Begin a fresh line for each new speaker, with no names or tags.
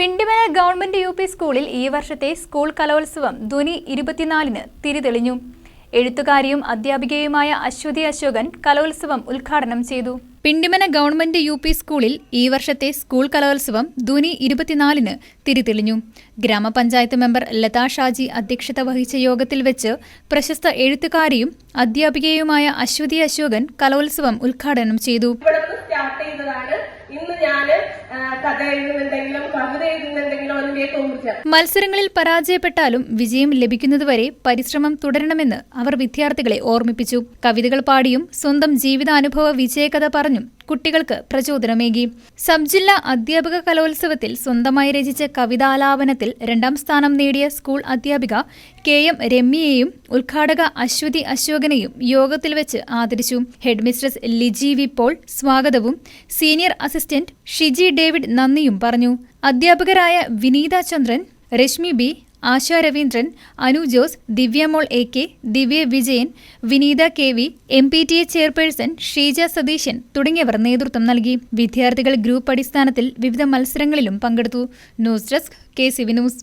Pindimana government U P സ്കൂളിൽ ഈ വർഷത്തെ സ്കൂൾ കലോത്സവം ധ്വനി ഇരുപത്തിനാലിന് തിരിതെളിഞ്ഞു. എഴുത്തുകാരിയും അധ്യാപികയുമായ അശ്വതി അശോകൻ കലോത്സവം ഉദ്ഘാടനം ചെയ്തു. പിണ്ടിമന ഗവൺമെന്റ് യു പി സ്കൂളിൽ ഈ വർഷത്തെ സ്കൂൾ കലോത്സവം ധുനി ഇരുപത്തിനാലിന് തിരിതെളിഞ്ഞു. ഗ്രാമപഞ്ചായത്ത് മെമ്പർ ലതാ ഷാജി അധ്യക്ഷത വഹിച്ച യോഗത്തിൽ വെച്ച് പ്രശസ്ത എഴുത്തുകാരിയും അധ്യാപികയുമായ അശ്വതി അശോകൻ കലോത്സവം ഉദ്ഘാടനം ചെയ്തു.
ഇന്ന് ഞാൻ കഥ
മത്സരങ്ങളിൽ പരാജയപ്പെട്ടാലും വിജയം ലഭിക്കുന്നതുവരെ പരിശ്രമം തുടരണമെന്ന് അവർ വിദ്യാർത്ഥികളെ ഓർമ്മിപ്പിച്ചു. കവിതകൾ പാടിയും സ്വന്തം ജീവിതാനുഭവ വിജയകഥ പറഞ്ഞും കുട്ടികൾക്ക് പ്രചോദനമേകി. സബ് ജില്ലാ അധ്യാപക കലോത്സവത്തിൽ സ്വന്തമായി രചിച്ച കവിതാലാപനത്തിൽ രണ്ടാം സ്ഥാനം നേടിയ സ്കൂൾ അധ്യാപിക കെ എം രമ്യയെയും ഉദ്ഘാടക അശ്വതി അശോകനെയും യോഗത്തിൽ വെച്ച് ആദരിച്ചു. ഹെഡ്മിസ്ട്രസ് ലിജി വി പോൾ സ്വാഗതവും സീനിയർ അസിസ്റ്റന്റ് ഷിജി ഡേവിഡ് നന്ദിയും പറഞ്ഞു. അധ്യാപകരായ Vineetha Chandran Reshmi B Asha Raveendran Anu Jose Divyamol A K Divya Vijayan Vineetha K V M P T A chairperson Sheeja Satheesan തുടങ്ങിയവർ നേതൃത്വം നൽകി. വിദ്യാർത്ഥികൾ ഗ്രൂപ്പ് അടിസ്ഥാനത്തിൽ വിവിധ മത്സരങ്ങളിലും പങ്കെടുത്തു. News desk K C news.